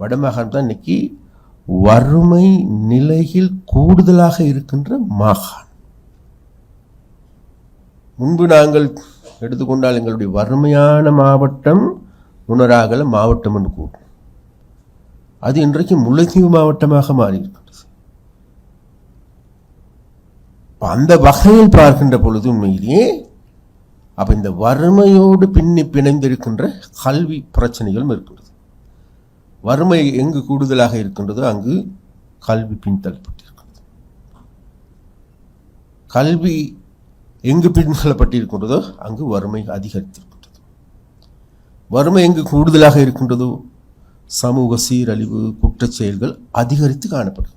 வடமாகாணம் தான் இன்னைக்கு வறுமை நிலையில் கூடுதலாக இருக்கின்ற மாகாணம். முன்பு நாங்கள் எடுத்துக்கொண்டால் எங்களுடைய வறுமையான மாவட்டம் உணராகல மாவட்டம் என்று கூறும் அது இன்றைக்கு முல்லைத்தீவு மாவட்டமாக மாறியிருக்கிறது. அந்த வகையில் பார்க்கின்ற பொழுது உண்மையிலேயே அப்ப இந்த வறுமையோடு பின்னி பிணைந்திருக்கின்ற கல்வி பிரச்சனைகளும் இருக்கின்றது. வறுமை எங்கு கூடுதலாக இருக்கின்றதோ அங்கு கல்வி பின்தள்ளப்பட்டிருக்கிறது கல்வி எங்கு பின்தள்ளப்பட்டிருக்கின்றதோ அங்கு வறுமை அதிகரித்திருக்கின்றது. வறுமை எங்கு கூடுதலாக இருக்கின்றதோ சமூக சீரழிவு குற்றச் செயல்கள் அதிகரித்து காணப்படுகின்றது.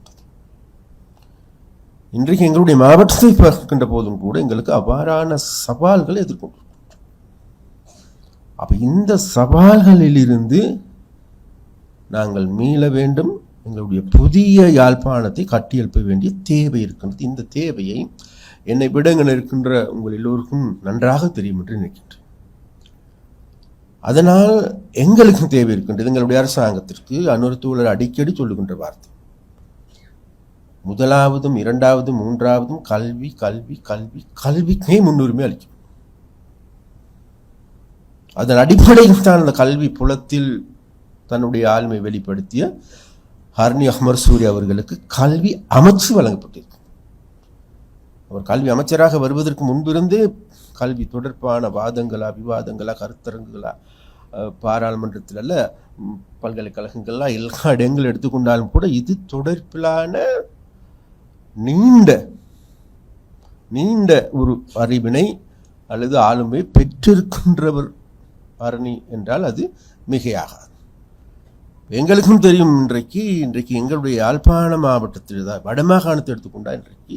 இன்றைக்கு எங்களுடைய மாவட்டத்தை பார்க்கின்ற போதும் கூட எங்களுக்கு அவ்வாறான சவால்களை எதிர்கொண்டு அப்போ இந்த சவால்களிலிருந்து நாங்கள் மீள வேண்டும். எங்களுடைய புதிய யாழ்ப்பாணத்தை கட்டியெழுப்ப வேண்டிய தேவை இருக்கின்றது இந்த தேவையை என்னை விடங்கள் இருக்கின்ற உங்கள் எல்லோருக்கும் நன்றாக தெரியும் என்று நினைக்கின்றேன். அதனால் எங்களுக்கும் தேவை இருக்கின்றது. எங்களுடைய அரசாங்கத்திற்கு அனுரத்தூழல் அடிக்கடி சொல்லுகின்ற வார்த்தை. முதலாவதும் இரண்டாவதும் மூன்றாவதும் கல்வி கல்வி கல்வி கல்விக்கே முன்னுரிமை அளிக்கும். அதன் அடிப்படையில் தான் அந்த கல்வி புலத்தில் தன்னுடைய ஆளுமை வெளிப்படுத்திய ஹர்னி அஹ்மர் சூரி அவர்களுக்கு கல்வி அமைச்சு வழங்கப்பட்டிருக்கு. அவர் கல்வி அமைச்சராக வருவதற்கு முன்பிருந்தே கல்வி தொடர்பான வாதங்களா விவாதங்களா கருத்தரங்குகளா பாராளுமன்றத்தில் அல்ல பல்கலைக்கழகங்கள்லாம் எல்லா இடங்கள் எடுத்துக்கொண்டாலும் கூட இது தொடர்பிலான நீண்ட நீண்ட ஒரு அறிவினை அல்லது ஆளுமை பெற்றிருக்கின்றவர் அரணி என்றால் அது மிகையாகாது. எங்களுக்கும் தெரியும் இன்றைக்கு. இன்றைக்கு எங்களுடைய யாழ்ப்பாண மாவட்டத்தில் தான் வடமாகாணத்தை எடுத்துக்கொண்டால் இன்றைக்கு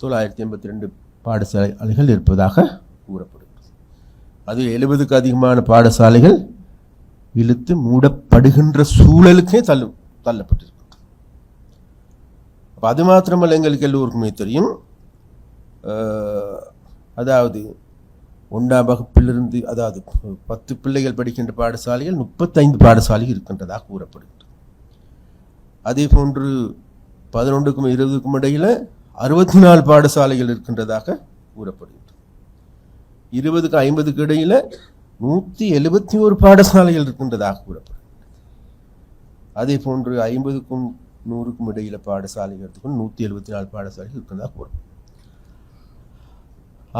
தொள்ளாயிரத்தி எண்பத்தி ரெண்டு பாடசாலைகள் இருப்பதாக கூறப்படுகிறது. அது எழுபதுக்கு அதிகமான பாடசாலைகள் இழுத்து மூடப்படுகின்ற சூழலுக்கே தள்ளு தள்ளப்பட்டிருக்கிறது அப்போ அது மாத்திரமல்ல எங்களுக்கு எல்லோருக்குமே தெரியும். அதாவது ஒன்றாம் வகுப்பிலிருந்து அதாவது பத்து பிள்ளைகள் படிக்கின்ற பாடசாலைகள் முப்பத்தைந்து பாடசாலை இருக்கின்றதாக கூறப்படுகிறது. அதே போன்று பதினொன்றுக்கும் இருபதுக்கும் இடையில் அறுபத்தி நாலு பாடசாலைகள் இருக்கின்றதாக கூறப்படுகிறது. இருபதுக்கு ஐம்பதுக்கு இடையில் நூற்றி எழுபத்தி ஒரு பாடசாலைகள் இருக்கின்றதாக கூறப்படுகிறது. அதே போன்று ஐம்பதுக்கும் நூறுக்கும் இடையில பாடசாலைகள் எடுத்துக்கொண்டு நூற்றி எழுபத்தி நாலு பாடசாலைகள் இருக்கின்றதாக கூறப்படுகிறது.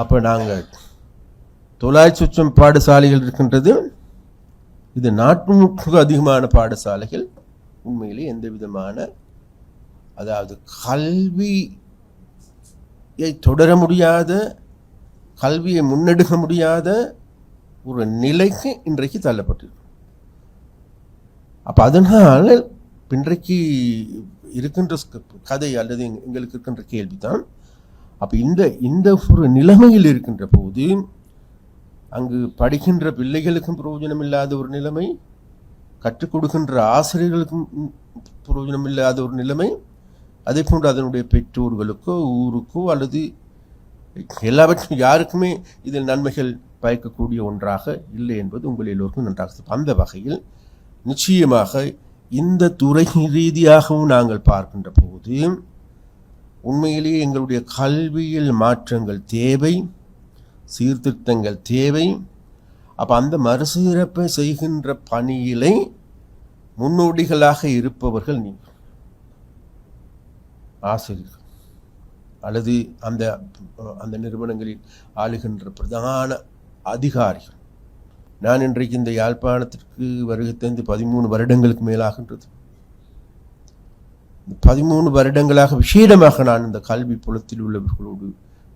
அப்போ நாங்கள் தொள்ளாயிரத்தி சுற்றம் பாடசாலைகள் இருக்கின்றது. இது நாட்டுக்கு அதிகமான பாடசாலைகள். உண்மையிலே எந்த விதமான அதாவது கல்வியை தொடர முடியாத கல்வியை முன்னெடுக்க முடியாத ஒரு நிலைக்கு இன்றைக்கு தள்ளப்பட்டிருக்கு. அப்போ அதனால் இன்றைக்கு இருக்கின்ற கதை அல்லது எங்களுக்கு இருக்கின்ற கேள்விதான். அப்போ இந்த இந்த ஒரு நிலைமையில் இருக்கின்ற போது அங்கு படிக்கின்ற பிள்ளைகளுக்கும் பிரயோஜனம் இல்லாத ஒரு நிலைமை கற்றுக் கொடுக்கின்ற ஆசிரியர்களுக்கும் பிரயோஜனம் இல்லாத ஒரு நிலைமை அதே போன்று அதனுடைய பெற்றோர்களுக்கோ ஊருக்கோ அல்லது எல்லாவற்றும் யாருக்குமே இதில் நன்மைகள் பயக்கக்கூடிய ஒன்றாக இல்லை என்பது உங்கள் எல்லோருக்கும் நன்றாக அந்த வகையில் நிச்சயமாக இந்த துறை ரீதியாகவும் நாங்கள் பார்க்கின்ற போது உண்மையிலேயே எங்களுடைய கல்வியில் மாற்றங்கள் தேவை. சீர்திருத்தங்கள் தேவை. அப்போ அந்த மறுசீரப்பை செய்கின்ற பணியிலே முன்னோடிகளாக இருப்பவர்கள் நீங்கள். ஆசிரியர்கள். அல்லது அந்த அந்த நிறுவனங்களில் ஆளுகின்ற பிரதான அதிகாரிகள். நான் இன்றைக்கு இந்த யாழ்ப்பாணத்திற்கு வருகை தந்து பதிமூணு வருடங்களுக்கு மேலாகின்றது. பதிமூணு வருடங்களாக விசேடமாக நான் இந்த கல்வி புலத்தில் உள்ளவர்களோடு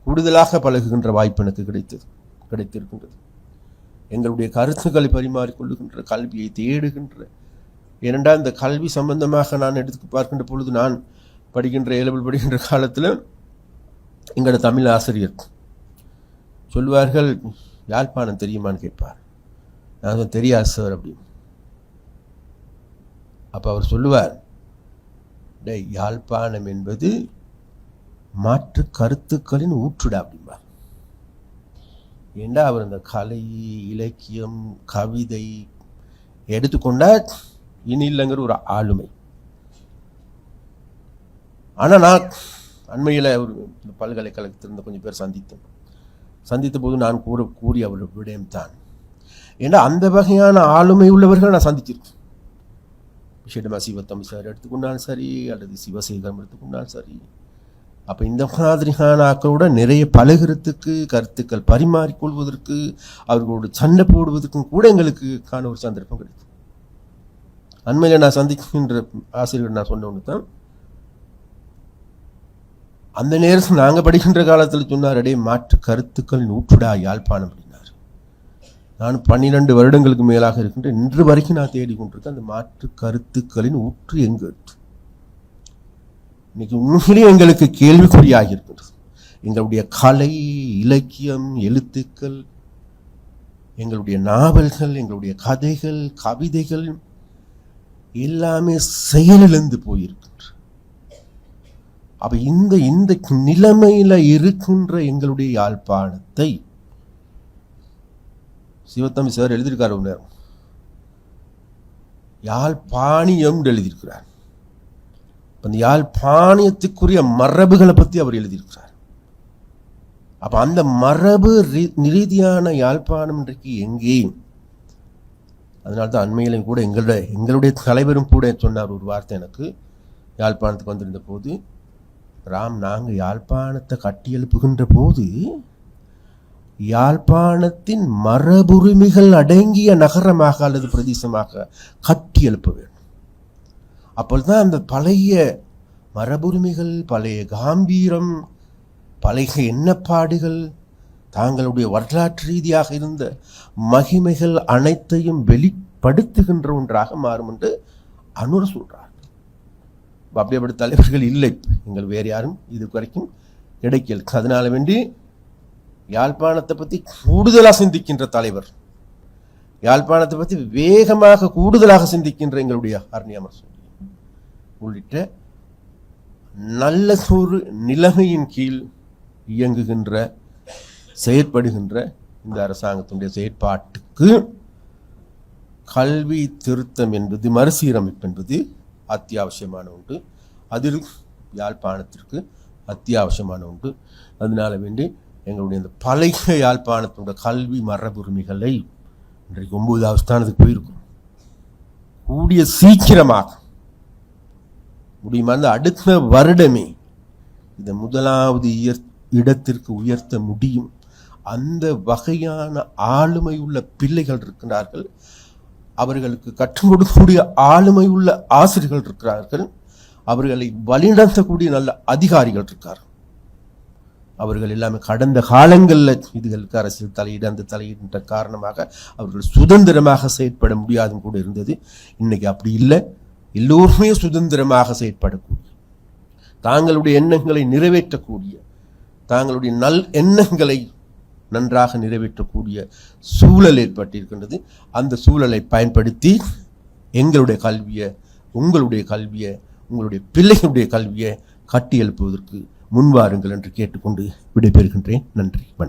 கூடுதலாக பழகுகின்ற வாய்ப்பு எனக்கு கிடைத்தது கிடைத்திருக்கின்றது. எங்களுடைய கருத்துக்களை பரிமாறிக்கொள்ளுகின்ற கல்வியை தேடுகின்ற ஏனென்றால் இந்த கல்வி சம்பந்தமாக நான் எடுத்து பார்க்கின்ற பொழுது நான் படிக்கின்ற ஏலபிள் படிக்கின்ற காலத்தில் எங்களோட தமிழ் ஆசிரியர் சொல்வார்கள் யாழ்ப்பாணம் தெரியுமான்னு கேட்பார். நான் தெரியாது சார் அப்படின்னு. அப்போ அவர் சொல்லுவார் டேய் யாழ்ப்பாணம் என்பது மாற்று கருத்துக்களின் ஊற்றுடா அப்படிம்பார். ஏண்டா அவர் இந்த கலை இலக்கியம் கவிதை எடுத்துக்கொண்டால் இனி இல்லைங்கிற ஒரு ஆளுமை. ஆனால் நான் அண்மையில் ஒரு பல்கலைக்கழகத்திலிருந்து கொஞ்சம் பேர் சந்தித்தேன். சந்தித்த போது நான் கூற கூறிய அவர் விடயம் தான் ஏன்னா அந்த வகையான ஆளுமை உள்ளவர்கள் நான் சந்திச்சிருக்கேன். விஷயமா சிவத்தம்பி சார் எடுத்துக்கொண்டாலும் சரி அல்லது சிவசேகரம் எடுத்துக்கொண்டாலும் சரி அப்போ இந்த மாதிரியான ஆக்களோட நிறைய பழகிறதுக்கு கருத்துக்கள் பரிமாறிக்கொள்வதற்கு அவர்களோடு சண்டை போடுவதற்கும் கூட எங்களுக்கு காண ஒரு சந்தர்ப்பம் கிடைக்கும் அண்மையில் நான் சந்திக்கின்ற ஆசிரியர் நான் சொன்ன ஒன்று தான். அந்த நேரத்தில் நாங்கள் படிக்கின்ற காலத்தில் சொன்னார் அடே மாற்று கருத்துக்கள் நூற்றுடா யாழ்ப்பாணம் அப்படின்னார். நான் பன்னிரெண்டு வருடங்களுக்கு மேலாக இருக்கின்ற இன்று வரைக்கும் நான் தேடிக்கொண்டிருக்கேன் அந்த மாற்று கருத்துக்களின் ஊற்று எங்கு இன்னைக்கு உண்மையிலேயே எங்களுக்கு கேள்விக்குறியாக இருக்கின்றது எங்களுடைய கலை இலக்கியம் எழுத்துக்கள் எங்களுடைய நாவல்கள் எங்களுடைய கதைகள் கவிதைகள் எல்லாமே செயலிழந்து போயிருக்கின்ற. அப்போ இந்த இந்த நிலைமையில் இருக்கின்ற எங்களுடைய யாழ்ப்பாணத்தை சிவத்தம்பி சார் எழுதியிருக்கார் ஒரு நேரம் யாழ்ப்பாணியம் எழுதியிருக்கிறார். அந்த யாழ்ப்பாணியத்துக்குரிய மரபுகளை பற்றி அவர் எழுதியிருக்கிறார். அப்போ அந்த மரபு ரீ- ரீதியான யாழ்ப்பாணம் இன்றைக்கு எங்கேயும் அதனால தான் அண்மையிலும் கூட எங்களுடைய எங்களுடைய தலைவரும் கூட சொன்னார் ஒரு வார்த்தை எனக்கு யாழ்ப்பாணத்துக்கு வந்திருந்த போது. ராம் நாங்கள் யாழ்ப்பாணத்தை கட்டியெழுப்புகின்ற போது யாழ்ப்பாணத்தின் மரபுரிமைகள் அடங்கிய நகரமாக அல்லது பிரதேசமாக கட்டி எழுப்ப அப்பொழுது தான் அந்த பழைய மரபுரிமைகள் பழைய காம்பீரம் பழைய எண்ணப்பாடுகள் தாங்களுடைய வரலாற்று ரீதியாக இருந்த மகிமைகள் அனைத்தையும் வெளிப்படுத்துகின்ற ஒன்றாக மாறும் என்று அனுர சொல்கிறார் அப்ப அப்படிப்பட்ட தலைவர்கள் இல்லை. எங்கள் வேறு யாரும் இது வரைக்கும் கிடைக்கல அதனால வேண்டி யாழ்ப்பாணத்தை பற்றி கூடுதலாக சிந்திக்கின்ற தலைவர் யாழ்ப்பாணத்தை பற்றி வேகமாக கூடுதலாக சிந்திக்கின்ற எங்களுடைய அருணியமர் உள்ளிட்ட நல்ல சூறு நிலைமையின் கீழ் இயங்குகின்ற செயற்படுகின்ற இந்த அரசாங்கத்தினுடைய செயற்பாட்டுக்கு கல்வி திருத்தம் என்பது மறுசீரமைப்பு என்பது அத்தியாவசியமான ஒன்று. அதில் யாழ்ப்பாணத்திற்கு அத்தியாவசியமான ஒன்று. அதனால வேண்டி எங்களுடைய இந்த பழைய யாழ்ப்பாணத்தினுடைய கல்வி மரபுரிமைகளை இன்றைக்கு ஒன்பதாவது ஸ்தானத்துக்கு போயிருக்கும். கூடிய சீக்கிரமாக முடியுமா? அந்த அடுத்த வருடமே இந்த முதலாவது உயர் இடத்திற்கு உயர்த்த முடியும். அந்த வகையான ஆளுமை உள்ள பிள்ளைகள் இருக்கிறார்கள் அவர்களுக்கு கற்றுக் கொடுக்கக்கூடிய ஆளுமை உள்ள ஆசிரியர்கள் இருக்கிறார்கள். அவர்களை வழிநடத்தக்கூடிய நல்ல அதிகாரிகள் இருக்கார் அவர்கள் எல்லாமே கடந்த காலங்களில் இதுகளுக்கு அரசியல் தலையீடு அந்த தலையீடுன்ற காரணமாக அவர்கள் சுதந்திரமாக செயற்பட முடியாதும் கூட இருந்தது. இன்னைக்கு அப்படி இல்லை. எல்லோருமே சுதந்திரமாக செயற்படக்கூடிய தாங்களுடைய எண்ணங்களை நிறைவேற்றக்கூடிய தாங்களுடைய நல் எண்ணங்களை நன்றாக நிறைவேற்றக்கூடிய சூழல் ஏற்பட்டிருக்கின்றது. அந்த சூழலை பயன்படுத்தி எங்களுடைய கல்வியை உங்களுடைய கல்வியை உங்களுடைய பிள்ளைகளுடைய கல்வியை கட்டி எழுப்புவதற்கு முன்வாருங்கள் என்று கேட்டுக்கொண்டு விடைபெறுகின்றேன். நன்றி வணக்கம்.